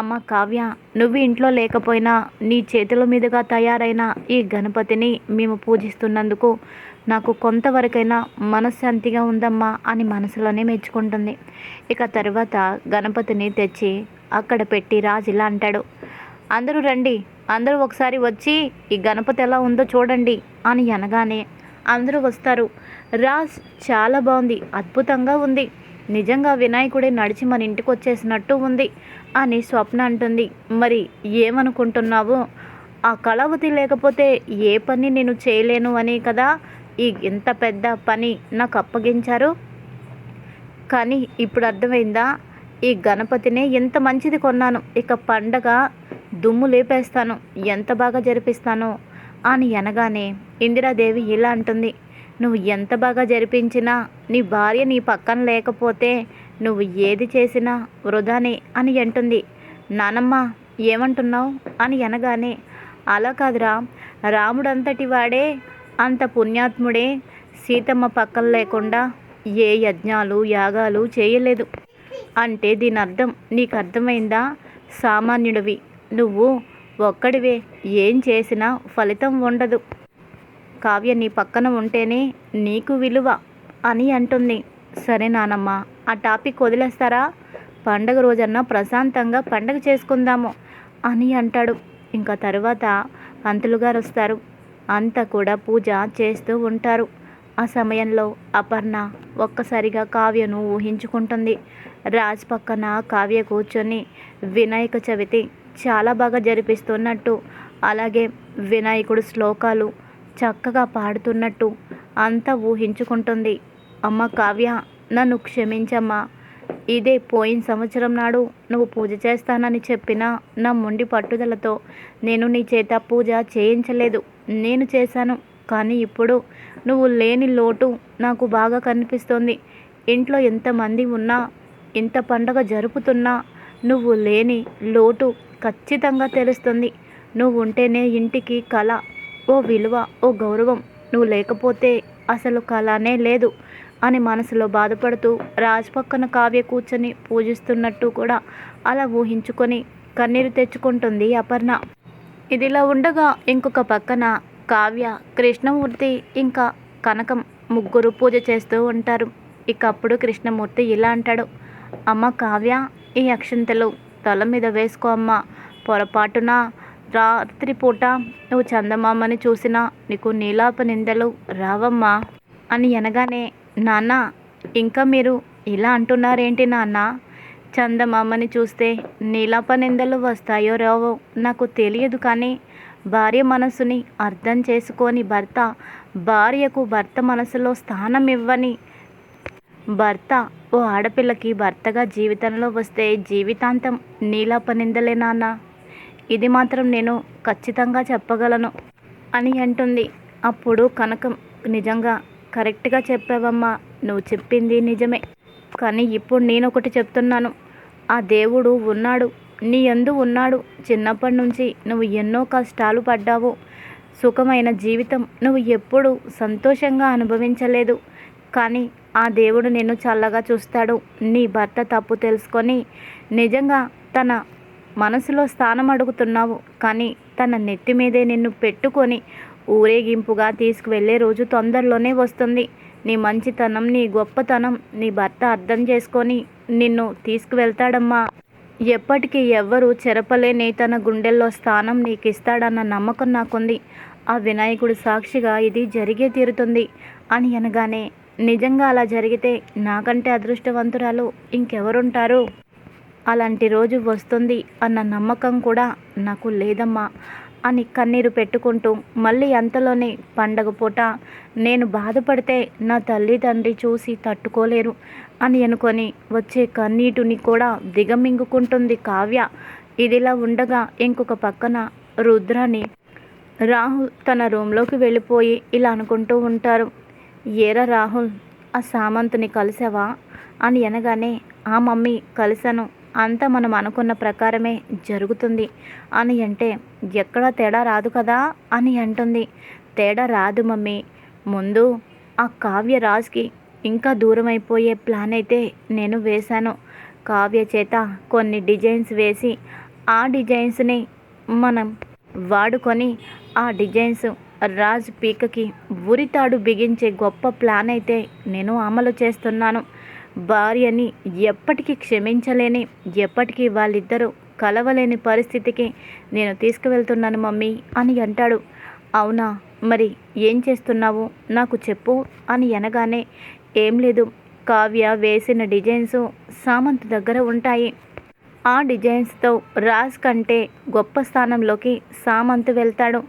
అమ్మ కావ్య నువ్వు ఇంట్లో లేకపోయినా నీ చేతుల మీదుగా తయారైన ఈ గణపతిని మేము పూజిస్తున్నందుకు నాకు కొంతవరకైనా మనశ్శాంతిగా ఉందమ్మా అని మనసులోనే మెచ్చుకుంటుంది. ఇక తర్వాత గణపతిని తెచ్చి అక్కడ పెట్టి రాజు ఇలా అంటాడు. అందరూ రండి అందరూ ఒకసారి వచ్చి ఈ గణపతి ఎలా ఉందో చూడండి అని అనగానే అందరూ వస్తారు. రాజ్ చాలా బాగుంది అద్భుతంగా ఉంది. నిజంగా వినాయకుడే నడిచి మన ఇంటికి వచ్చేసినట్టు ఉంది అని స్వప్న అంటుంది. మరి ఏమనుకుంటున్నావు? ఆ కళావతి లేకపోతే ఏ పని నేను చేయలేను అని కదా ఈ ఇంత పెద్ద పని నాకు అప్పగించారు. కానీ ఇప్పుడు అర్థమైందా? ఈ గణపతినే ఎంత మంచిది కొన్నాను. ఇక పండగ దుమ్ము లేపేస్తాను. ఎంత బాగా జరిపిస్తాను? అని అనగానే ఇందిరాదేవి ఇలా అంటుంది. నువ్వు ఎంత బాగా జరిపించినా నీ భార్య నీ పక్కన లేకపోతే నువ్వు ఏది చేసినా వృధానే అని అంటుంది. నానమ్మ ఏమంటున్నావు? అని అనగానే అలా కాదురా రాముడంతటి వాడే అంత పుణ్యాత్ముడే సీతమ్మ పక్కన లేకుండా ఏ యజ్ఞాలు యాగాలు చేయలేదు. అంటే దీని అర్థం నీకు అర్థమైందా సామాన్యుడివి నువ్వు ఒక్కడివే ఏం చేసినా ఫలితం ఉండదు. కావ్య నీ పక్కన ఉంటేనే నీకు విలువ అని అంటుంది. సరే నానమ్మ ఆ టాపిక్ వదిలేస్తారా? పండగ రోజన్నా ప్రశాంతంగా పండగ చేసుకుందాము అని అంటాడు. ఇంకా తర్వాత పంతులు గారు వస్తారు. అంతా కూడా పూజ చేస్తూ ఉంటారు. ఆ సమయంలో అపర్ణ ఒక్కసారిగా కావ్యను ఊహించుకుంటుంది. రాజ్ పక్కన కావ్య కూర్చొని వినాయక చవితి చాలా బాగా జరిపిస్తున్నట్టు. అలాగే వినాయకుడు శ్లోకాలు చక్కగా పాడుతున్నట్టు అంతా ఊహించుకుంటుంది. అమ్మ కావ్య నన్ను క్షమించమ్మా. ఇదే పోయిన సంవత్సరం నాడు నువ్వు పూజ చేస్తానని చెప్పిన నా మొండి పట్టుదలతో నేను నీ చేత పూజ చేయించలేదు. నేను చేశాను. కానీ ఇప్పుడు నువ్వు లేని లోటు నాకు బాగా కనిపిస్తోంది. ఇంట్లో ఎంతమంది ఉన్నా ఇంత పండగ జరుపుతున్నా నువ్వు లేని లోటు ఖచ్చితంగా తెలుస్తుంది. నువ్వు ఉంటేనే ఇంటికి కళ ఓ విలువ ఓ గౌరవం నువ్వు లేకపోతే అసలు కళనే లేదు అని మనసులో బాధపడుతూ రాజ్ పక్కన కావ్య కూర్చొని పూజిస్తున్నట్టు కూడా అలా ఊహించుకొని కన్నీరు తెచ్చుకుంటుంది అపర్ణ. ఇదిలా ఉండగా ఇంకొక పక్కన కావ్య కృష్ణమూర్తి ఇంకా కనకం ముగ్గురు పూజ చేస్తూ ఉంటారు. ఇక అప్పుడు కృష్ణమూర్తి ఇలా అంటాడు అమ్మ కావ్య ఈ అక్షంతలు తల మీద వేసుకో అమ్మ పొరపాటున? రాత్రిపూట నువ్వు చందమామని చూసినా నీకు నీలాప నిందలు రావమ్మా అని అనగానే నాన్న ఇంకా మీరు ఇలా అంటున్నారేంటి నాన్న? చందమామని చూస్తే నీలాప నిందలు వస్తాయో రావో నాకు తెలియదు కానీ భార్య మనసుని అర్థం చేసుకొని భర్త భార్యకు భర్త మనసులో స్థానం ఇవ్వని భర్త ఓ ఆడపిల్లకి భర్తగా జీవితంలో వస్తే జీవితాంతం నీలాప నిందలే నాన్న. ఇది మాత్రం నేను ఖచ్చితంగా చెప్పగలను అని అంటుంది. అప్పుడు కనకం నిజంగా కరెక్ట్గా చెప్పావమ్మా నువ్వు చెప్పింది నిజమే. కానీ ఇప్పుడు నేను ఒకటి చెప్తున్నాను. ఆ దేవుడు ఉన్నాడు. నీ ఎందు ఉన్నాడు. చిన్నప్పటి నుంచి నువ్వు ఎన్నో కష్టాలు పడ్డావు. సుఖమైన జీవితం నువ్వు ఎప్పుడు సంతోషంగా అనుభవించలేదు. కానీ ఆ దేవుడు నిన్ను చల్లగా చూస్తాడు. నీ భర్త తప్పు తెలుసుకొని నిజంగా తన మనసులో స్థానం అడుగుతున్నావు. కానీ తన నెత్తి మీదే నిన్ను పెట్టుకొని ఊరేగింపుగా తీసుకువెళ్ళే రోజు తొందరలోనే వస్తుంది. నీ మంచితనం నీ గొప్పతనం నీ భర్త అర్థం చేసుకొని నిన్ను తీసుకువెళ్తాడమ్మా. ఎప్పటికీ ఎవ్వరూ చెరపలేని తన గుండెల్లో స్థానం నీకు ఇస్తాడన్న నమ్మకం నాకుంది. ఆ వినాయకుడు సాక్షిగా ఇది జరిగే తీరుతుంది అని అనగానే నిజంగా అలా జరిగితే నాకంటే అదృష్టవంతురాలు ఇంకెవరుంటారు? అలాంటి రోజు వస్తుంది అన్న నమ్మకం కూడా నాకు లేదమ్మా అని కన్నీరు పెట్టుకుంటూ మళ్ళీ అంతలోనే పండగ పూట నేను బాధపడితే నా తల్లి తండ్రి చూసి తట్టుకోలేరు అని అనుకొని వచ్చే కన్నీటిని కూడా దిగమింగుకుంటుంది కావ్య. ఇదిలా ఉండగా ఇంకొక పక్కన రుద్రాని రాహుల్ తన రూమ్లోకి వెళ్ళిపోయి ఇలా అనుకుంటూ ఉంటారు. ఏరా రాహుల్ ఆ సామంతుని కలిసావా? అని అనగానే ఆ మమ్మీ కలిశాను. అంతా మనం అనుకున్న ప్రకారమే జరుగుతుంది. అని అంటే ఎక్కడా తేడా రాదు కదా? అని అంటుంది. తేడా రాదు మమ్మీ. ముందు ఆ కావ్య రాజ్కి ఇంకా దూరం అయిపోయే ప్లాన్ అయితే నేను వేశాను. కావ్య చేత కొన్ని డిజైన్స్ వేసి ఆ డిజైన్స్ని మనం వాడుకొని ఆ డిజైన్స్ రాజ్ పీకకి ఉరితాడు బిగించే గొప్ప ప్లాన్ అయితే నేను అమలు చేస్తున్నాను. భార్యని ఎప్పటికీ క్షమించలేని ఎప్పటికీ వాళ్ళిద్దరూ కలవలేని పరిస్థితికి నేను తీసుకువెళ్తున్నాను మమ్మీ అని అంటాడు. అవునా? మరి ఏం చేస్తున్నావు? నాకు చెప్పు అని అనగానే ఏం లేదు. కావ్య వేసిన డిజైన్స్ సామంత్ దగ్గర ఉంటాయి. ఆ డిజైన్స్తో రాజ్ కంటే గొప్ప స్థానంలోకి సామంత్ వెళ్తాడు.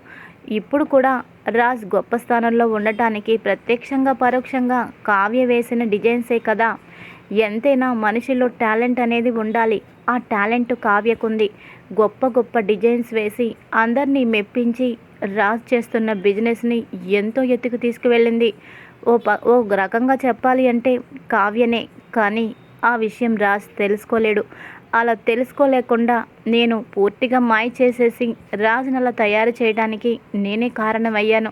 ఇప్పుడు కూడా రాజ్ గొప్ప స్థానంలో ఉండటానికి ప్రత్యక్షంగా పరోక్షంగా కావ్య వేసిన డిజైన్సే కదా. ఎంతైనా మనిషిలో టాలెంట్ అనేది ఉండాలి. ఆ టాలెంట్ కావ్యకుంది. గొప్ప గొప్ప డిజైన్స్ వేసి అందరినీ మెప్పించి రాజ్ చేస్తున్న బిజినెస్ని ఎంతో ఎత్తుకు తీసుకువెళ్ళింది. ఓ ప ఓ రకంగా చెప్పాలి అంటే కావ్యనే. కానీ ఆ విషయం రాజ్ తెలుసుకోలేడు. అలా తెలుసుకోలేకుండా నేను పూర్తిగా మాయ చేసేసి రాజును అలా తయారు చేయడానికి నేనే కారణమయ్యాను.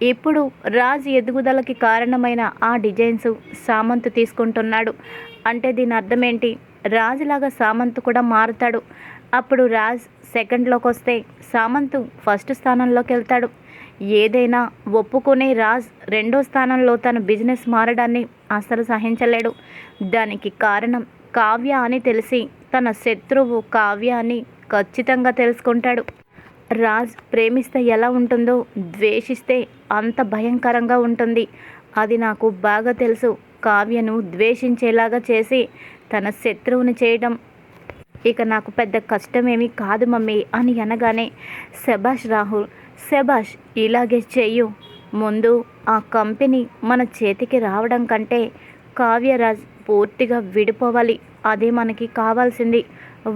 ఇప్పుడు రాజ్ ఎదుగుదలకి కారణమైన ఆ డిజైన్స్ సామంత్ తీసుకుంటున్నాడు. అంటే దీని అర్థం ఏంటి రాజులాగా సామంత్ కూడా మారుతాడు. అప్పుడు రాజ్ సెకండ్లోకి వస్తే సామంత్ ఫస్ట్ స్థానంలోకి వెళ్తాడు. ఏదైనా ఒప్పుకునే రాజ్ రెండో స్థానంలో తన బిజినెస్ మారడాన్ని అస్సలు సహించలేడు. దానికి కారణం కావ్య అని తెలిసి తన శత్రువు కావ్య అని ఖచ్చితంగా తెలుసుకుంటాడు. రాజ్ ప్రేమిస్తే ఎలా ఉంటుందో ద్వేషిస్తే అంత భయంకరంగా ఉంటుంది. అది నాకు బాగా తెలుసు. కావ్యను ద్వేషించేలాగా చేసి తన శత్రువుని చేయడం. ఇక నాకు పెద్ద కష్టమేమీ కాదు మమ్మీ అని అనగానే శభాష్ రాహుల్ శభాష్ ఇలాగే చెయ్యు. ముందు ఆ కంపెనీ మన చేతికి రావడం కంటే కావ్యరాజ్ పూర్తిగా విడిపోవాలి. అదే మనకి కావాల్సింది.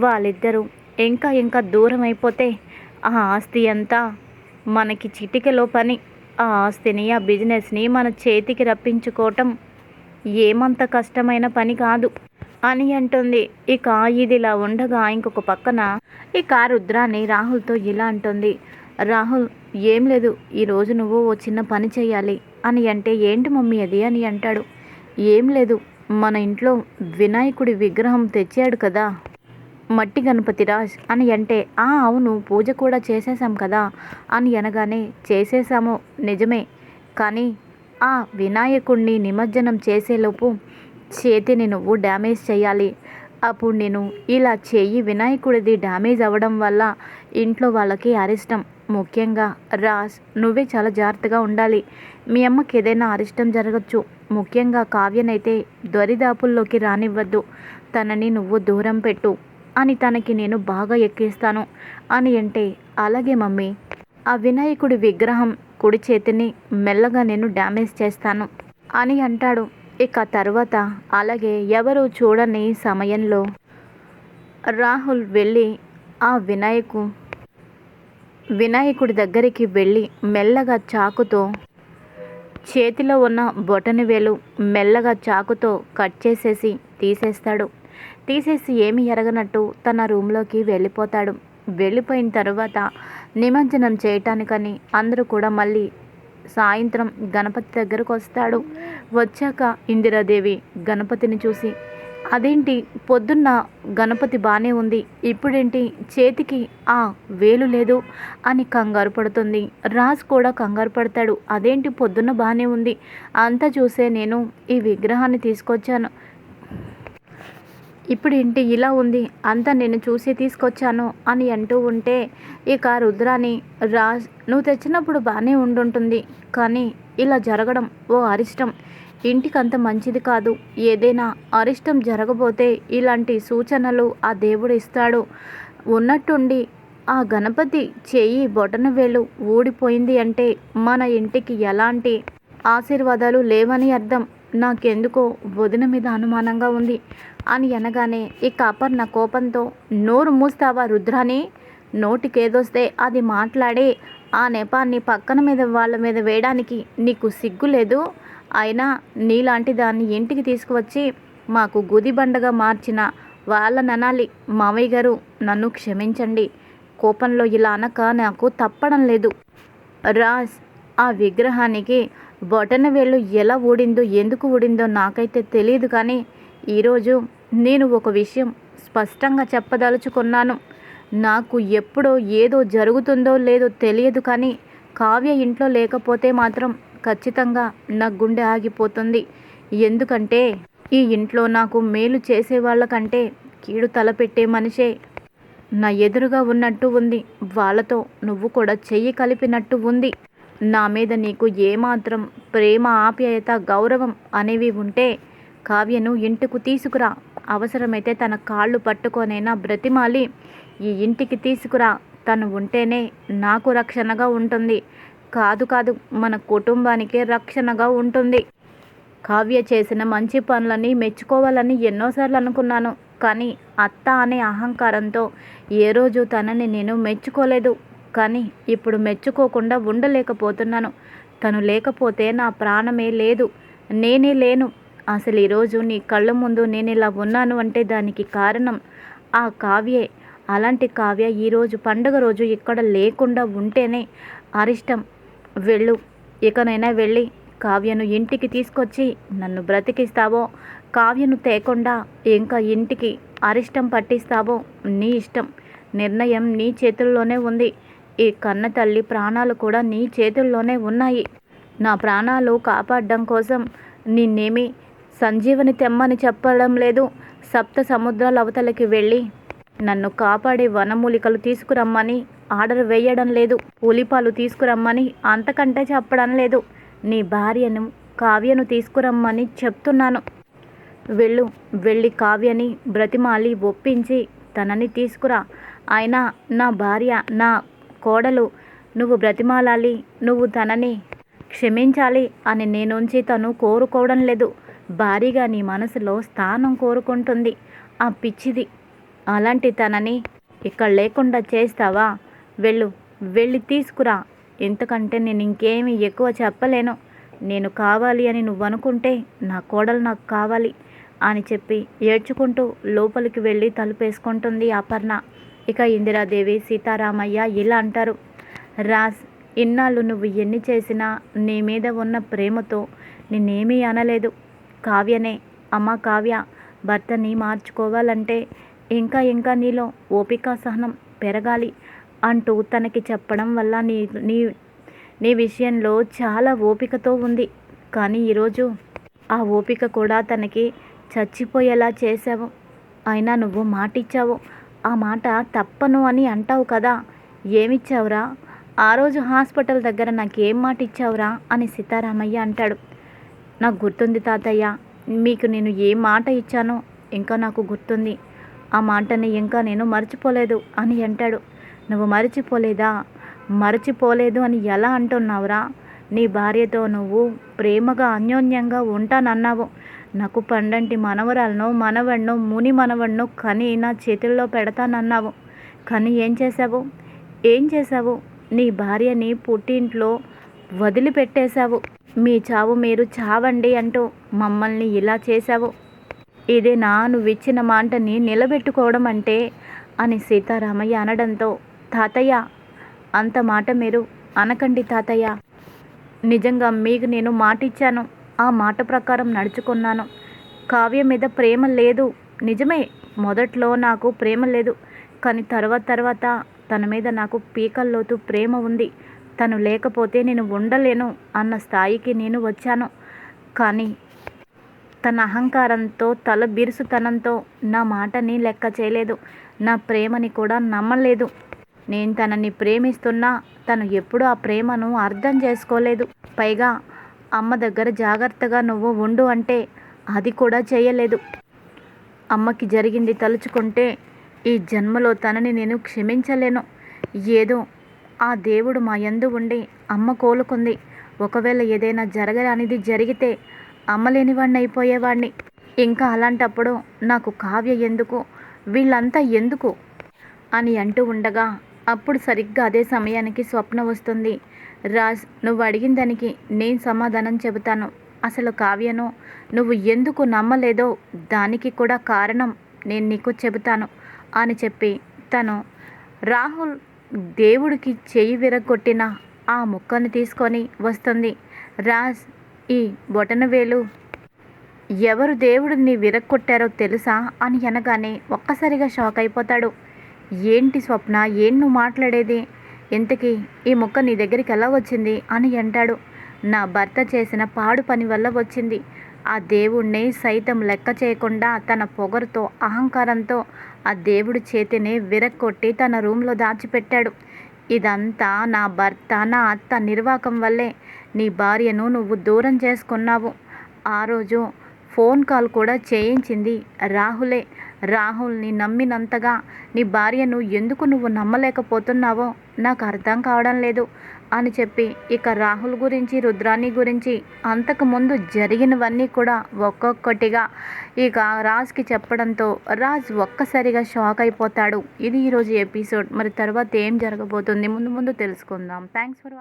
వాళ్ళిద్దరూ ఇంకా ఇంకా దూరం అయిపోతే ఆ ఆస్తి అంతా మనకి చిటికలో పని. ఆ ఆస్తిని ఆ బిజినెస్ని మన చేతికి రప్పించుకోవటం ఏమంత కష్టమైన పని కాదు అని అంటుంది. ఇక ఇదిలా ఉండగా ఇంకొక పక్కన ఇక రుద్రాన్ని రాహుల్తో ఇలా అంటుంది. రాహుల్ ఏం లేదు ఈరోజు నువ్వు ఓ చిన్న పని చేయాలి అని అంటే ఏంటి మమ్మీ అది? అని అంటాడు. ఏం లేదు మన ఇంట్లో వినాయకుడి విగ్రహం తెచ్చాడు కదా మట్టి గణపతి రాజ్ అని అంటే ఆ అవును పూజ కూడా చేసేసాం కదా అని అనగానే చేసేసాము నిజమే. కానీ ఆ వినాయకుడిని నిమజ్జనం చేసేలోపు చేతిని నువ్వు డ్యామేజ్ చేయాలి. అప్పుడు నేను ఇలా చేయి వినాయకుడిది డ్యామేజ్ అవ్వడం వల్ల ఇంట్లో వాళ్ళకి అరిష్టం. ముఖ్యంగా రాజ్ నువ్వే చాలా జాగ్రత్తగా ఉండాలి. మీ అమ్మకి ఏదైనా అరిష్టం జరగచ్చు. ముఖ్యంగా కావ్యనైతే దరిదాపుల్లోకి రానివ్వద్దు. తనని నువ్వు దూరం పెట్టు. అని తనకి నేను బాగా ఎక్కిస్తాను అని అంటే అలాగే మమ్మీ. ఆ వినాయకుడి విగ్రహం కుడి చేతిని మెల్లగా నేను డ్యామేజ్ చేస్తాను అని అంటాడు. ఇక తర్వాత అలాగే ఎవరు చూడని సమయంలో రాహుల్ వెళ్ళి ఆ వినాయకు వినాయకుడి దగ్గరికి వెళ్ళి మెల్లగా చాకుతో చేతిలో ఉన్న బొటని వేలు మెల్లగా చాకుతో కట్ చేసేసి తీసేస్తాడు. తీసేసి ఏమి ఎరగనట్టు తన రూమ్లోకి వెళ్ళిపోతాడు. వెళ్ళిపోయిన తర్వాత నిమజ్జనం చేయటానికని అందరూ కూడా మళ్ళీ సాయంత్రం గణపతి దగ్గరకు వస్తాడు. వచ్చాక ఇందిరాదేవి గణపతిని చూసి అదేంటి? పొద్దున్న గణపతి బాగానే ఉంది. ఇప్పుడేంటి? చేతికి ఆ వేలు లేదు అని కంగారు పడుతుంది. రాజు కూడా కంగారు పడతాడు. అదేంటి? పొద్దున్న బాగానే ఉంది. అంతా చూసే నేను ఈ విగ్రహాన్ని తీసుకొచ్చాను. ఇప్పుడు ఏంటి ఇలా ఉంది అంతా నేను చూసి తీసుకొచ్చాను అని అంటూ ఉంటే ఇక రుద్రాని రాజ్ నువ్వు తెచ్చినప్పుడు బాగానే ఉండుంటుంది కానీ ఇలా జరగడం ఓ అరిష్టం. ఇంటికి అంత మంచిది కాదు. ఏదైనా అరిష్టం జరగబోతే ఇలాంటి సూచనలు ఆ దేవుడు ఇస్తాడు. ఉన్నట్టుండి ఆ గణపతి చేయి బొటన వేలు ఊడిపోయింది అంటే మన ఇంటికి ఎలాంటి ఆశీర్వాదాలు లేవని అర్థం. నాకెందుకో వదిన మీద అనుమానంగా ఉంది. అని అనగానే ఇక అపర్ణ కోపంతో నోరు మూస్తావా రుద్రాని నోటికేదొస్తే అది మాట్లాడే. ఆ నెపాన్ని పక్కన మీద వాళ్ళ మీద వేయడానికి నీకు సిగ్గు లేదు? అయినా నీలాంటి దాన్ని ఇంటికి తీసుకువచ్చి మాకు గుదిబండగా మార్చిన వాళ్ళననాలి మావయ్య గారు నన్ను క్షమించండి. కోపంలో ఇలా అనక నాకు తప్పడం లేదు. రాజ్ ఆ విగ్రహానికి బొటన వేలు ఎలా ఊడిందో ఎందుకు ఊడిందో నాకైతే తెలియదు కానీ ఈరోజు నేను ఒక విషయం స్పష్టంగా చెప్పదలుచుకున్నాను. నాకు ఎప్పుడో ఏదో జరుగుతుందో లేదో తెలియదు కానీ కావ్య ఇంట్లో లేకపోతే మాత్రం ఖచ్చితంగా నా గుండె ఆగిపోతుంది. ఎందుకంటే ఈ ఇంట్లో నాకు మేలు చేసే వాళ్ళకంటే కీడు తలపెట్టే మనిషే నా ఎదురుగా ఉన్నట్టు ఉంది. వాళ్ళతో నువ్వు కూడా చెయ్యి కలిపినట్టు ఉంది. నా మీద నీకు ఏమాత్రం ప్రేమ ఆప్యాయత గౌరవం అనేవి ఉంటే కావ్యను ఇంటికి తీసుకురా. అవసరమైతే తన కాళ్ళు పట్టుకొనైనా బ్రతిమాలి. ఈ ఇంటికి తీసుకురా. తను ఉంటేనే నాకు రక్షణగా ఉంటుంది. కాదు కాదు మన కుటుంబానికే రక్షణగా ఉంటుంది. కావ్య చేసిన మంచి పనులని మెచ్చుకోవాలని ఎన్నోసార్లు అనుకున్నాను. కానీ అత్త అనే అహంకారంతో ఏ రోజు తనని నేను మెచ్చుకోలేదు. కానీ ఇప్పుడు మెచ్చుకోకుండా ఉండలేకపోతున్నాను. తను లేకపోతే నా ప్రాణమే లేదు. నేనే లేను. అసలు ఈరోజు నీ కళ్ళ ముందు నేను ఇలా ఉన్నాను అంటే దానికి కారణం ఆ కావ్యే. అలాంటి కావ్య ఈరోజు పండుగ రోజు ఇక్కడ లేకుండా ఉంటేనే అరిష్టం. వెళ్ళు. ఇకనైనా వెళ్ళి కావ్యను ఇంటికి తీసుకొచ్చి నన్ను బ్రతికిస్తావో? కావ్యను తేకుండా ఇంకా ఇంటికి అరిష్టం పట్టిస్తావో? నీ ఇష్టం. నిర్ణయం నీ చేతుల్లోనే ఉంది. ఈ కన్న తల్లి ప్రాణాలు కూడా నీ చేతుల్లోనే ఉన్నాయి. నా ప్రాణాలు కాపాడడం కోసం నిన్నేమి సంజీవని తెమ్మని చెప్పడం లేదు. సప్త సముద్రాల అవతలకి వెళ్ళి నన్ను కాపాడే వనమూలికలు తీసుకురమ్మని ఆర్డర్ వేయడం లేదు. ఉలిపాలు తీసుకురమ్మని అంతకంటే చెప్పడం లేదు. నీ భార్యను కావ్యను తీసుకురమ్మని చెప్తున్నాను. వెళ్ళు వెళ్ళి కావ్యని బ్రతిమాలి ఒప్పించి తనని తీసుకురా. అయినా నా భార్య నా కోడలు నువ్వు బ్రతిమాలాలి నువ్వు తనని క్షమించాలి అని నేనుంచి తను కోరుకోవడం లేదు. భారీగా నీ మనసులో స్థానం కోరుకుంటుంది ఆ పిచ్చిది. అలాంటి తనని ఇక్కడ లేకుండా చేస్తావా? వెళ్ళు వెళ్ళి తీసుకురా. ఎందుకంటే నేను ఇంకేమీ ఎక్కువ చెప్పలేను. నేను కావాలి అని నువ్వు అనుకుంటే నా కోడలు నాకు కావాలి అని చెప్పి ఏడ్చుకుంటూ లోపలికి వెళ్ళి తలుపేసుకుంటుంది అపర్ణ. ఇక ఇందిరాదేవి సీతారామయ్య ఇలా అంటారు. రాజ్ ఇన్నాళ్ళు నువ్వు ఎన్ని చేసినా నీ మీద ఉన్న ప్రేమతో నిన్నేమీ అనలేదు. కావ్యనే అమ్మ కావ్య భర్తని మార్చుకోవాలంటే ఇంకా ఇంకా నీలో ఓపిక సహనం పెరగాలి అంటూ తనకి చెప్పడం వల్ల నీ నీ నీ విషయంలో చాలా ఓపికతో ఉంది. కానీ ఈరోజు ఆ ఓపిక కూడా తనకి చచ్చిపోయేలా చేసావు అయినా నువ్వు మాటిచ్చావు. ఆ మాట తప్పను అని అంటావు కదా ఏమిచ్చావురా? ఆ రోజు హాస్పిటల్ దగ్గర నాకేం మాట ఇచ్చావురా అని సీతారామయ్య అంటాడు. నాకు గుర్తుంది తాతయ్య మీకు నేను ఏ మాట ఇచ్చానో ఇంకా నాకు గుర్తుంది. ఆ మాటని ఇంకా నేను మర్చిపోలేదు అని అంటాడు. నువ్వు మర్చిపోలేదా? మర్చిపోలేదు అని ఎలా అంటున్నావురా? నీ భార్యతో నువ్వు ప్రేమగా అన్యోన్యంగా ఉంటానన్నావు. నాకు పండంటి మనవరాలను మనవణ్ణో ముని మనవణ్ణో కని నా చేతుల్లో పెడతానన్నావు. కానీ ఏం చేశావు? ఏం చేశావు? నీ భార్యని పుట్టింట్లో వదిలిపెట్టేశావు. మీ చావు మీరు చావండి అంటూ మమ్మల్ని ఇలా చేశావు. ఇదే నా నువ్విచ్చిన మాటని నిలబెట్టుకోవడం అంటే అని సీతారామయ్య అనడంతో తాతయ్య అంత మాట మీరు అనకండి తాతయ్య. నిజంగా మీకు నేను మాట ఇచ్చాను ఆ మాట ప్రకారం నడుచుకున్నాను. కావ్య మీద ప్రేమ లేదు. నిజమే మొదట్లో నాకు ప్రేమ లేదు. కానీ తర్వాత తర్వాత తన మీద నాకు పీకల్లోతు ప్రేమ ఉంది. తను లేకపోతే నేను ఉండలేను అన్న స్థాయికి నేను వచ్చాను. కానీ తన అహంకారంతో తల బిరుసుతనంతో నా మాటని లెక్క చేయలేదు. నా ప్రేమని కూడా నమ్మలేదు. నేను తనని ప్రేమిస్తున్నా తను ఎప్పుడూ ఆ ప్రేమను అర్థం చేసుకోలేదు. పైగా అమ్మ దగ్గర జాగ్రత్తగా నువ్వు ఉండు అంటే అది కూడా చేయలేదు. అమ్మకి జరిగింది తలుచుకుంటే ఈ జన్మలో తనని నేను క్షమించలేను. ఏదో ఆ దేవుడు మా యందు ఉండి అమ్మ కోలుకుంది. ఒకవేళ ఏదైనా జరగరానిది జరిగితే అమ్మలేనివాడిని అయిపోయేవాడిని ఇంకా అలాంటప్పుడు నాకు కావ్య ఎందుకు? వీళ్ళంతా ఎందుకు? అని అంటూ ఉండగా అప్పుడు సరిగ్గా అదే సమయానికి స్వప్న వస్తుంది. రాజ్ నువ్వు అడిగిన దానికి నేను సమాధానం చెబుతాను. అసలు కావ్యను నువ్వు ఎందుకు నమ్మలేదో దానికి కూడా కారణం నేను నీకు చెబుతాను అని చెప్పి తను రాహుల్ దేవుడికి చేయి విరగొట్టిన ఆ ముక్కను తీసుకొని వస్తుంది. రాజ్ ఈ బొటనవేలు ఎవరు దేవుడిని విరగొట్టారో తెలుసా అని అనగానే ఒక్కసారిగా షాక్ అయిపోతాడు. ఏంటి స్వప్న? ఏం నువ్వు మాట్లాడేది? ఇంతకీ ఈ మొక్క నీ దగ్గరికి ఎలా వచ్చింది అని అంటాడు. నా భర్త చేసిన పాడు పని వల్ల వచ్చింది. ఆ దేవుణ్ణి సైతం లెక్క చేయకుండా తన పొగరుతో అహంకారంతో ఆ దేవుడి చేతిని విరక్కొట్టి తన రూమ్లో దాచిపెట్టాడు. ఇదంతా నా భర్త నా అత్త నిర్వాకం వల్లే. నీ భార్యను నువ్వు దూరం చేసుకున్నావు. ఆ రోజు ఫోన్ కాల్ కూడా చేయించింది రాహులే. రాహుల్ని నమ్మినంతగా నీ భార్యను ఎందుకు నువ్వు నమ్మలేకపోతున్నావో నాకు అర్థం కావడం లేదు అని చెప్పి ఇక రాహుల్ గురించి రుద్రాణి గురించి అంతకుముందు జరిగినవన్నీ కూడా ఒక్కొక్కటిగా ఇక రాజ్కి చెప్పడంతో రాజ్ ఒక్కసారిగా షాక్ అయిపోతాడు. ఇది ఈరోజు ఎపిసోడ్. మరి తర్వాత ఏం జరగబోతుంది? ముందు ముందు తెలుసుకుందాం. Thanks for watching